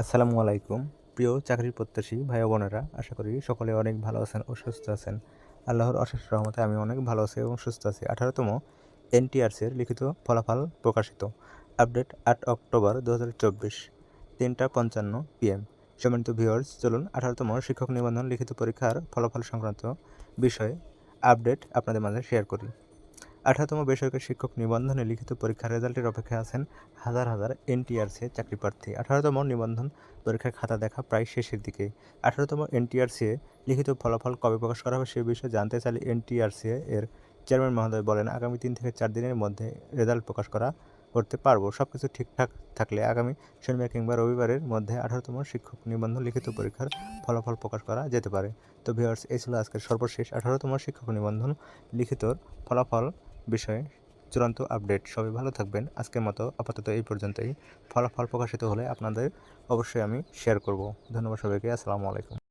আসসালামু আলাইকুম। প্রিয় চাকরির প্রত্যাশী ভাই বোনেরা, আশা করি সকলে অনেক ভালো আছেন ও সুস্থ আছেন। আল্লাহর অশেষ রহমতে আমি অনেক ভালো আছি এবং সুস্থ আছি। আঠারোতম এনটিআরসির লিখিত ফলাফল প্রকাশিত। আপডেট আট অক্টোবর দু হাজার চব্বিশ, তিনটা পঞ্চান্ন পিএম। সম্মানিত ভিউয়ার্স, চলুন আঠারোতম শিক্ষক নিবন্ধন লিখিত পরীক্ষার ফলাফল সংক্রান্ত বিষয়ে আপডেট আপনাদের মাঝে শেয়ার করি। আঠারোতম বেসরকারি শিক্ষক নিবন্ধনে লিখিত পরীক্ষার রেজাল্টের অপেক্ষায় আছেন হাজার হাজার এনটিআরসি চাকরি প্রার্থী। আঠারোতম নিবন্ধন পরীক্ষার খাতা দেখা প্রায় শেষের দিকে। আঠারোতম এনটিআরসি লিখিত ফলাফল কবে প্রকাশ করা হবে সে বিষয়ে জানতে চাইলে এনটিআরসি এর চেয়ারম্যান মহোদয় বলেন, আগামী তিন থেকে চার দিনের মধ্যে রেজাল্ট প্রকাশ করা করতে পারব। সব কিছু ঠিকঠাক থাকলে আগামী শনিবার কিংবা রবিবারের মধ্যে আঠারোতম শিক্ষক নিবন্ধন লিখিত পরীক্ষার ফলাফল প্রকাশ করা যেতে পারে। তো ভিওয়ার্স এই ছিল আজকের সর্বশেষ আঠারোতম শিক্ষক নিবন্ধন লিখিত ফলাফল। বিষয়ে চূড়ান্ত আপডেট। সবাই ভালো থাকবেন। আজকের মতো আপাতত এই পর্যন্তই। ফলাফল প্রকাশিত হলে আপনাদের অবশ্যই আমি শেয়ার করব। ধন্যবাদ সবাইকে। আসসালামু আলাইকুম।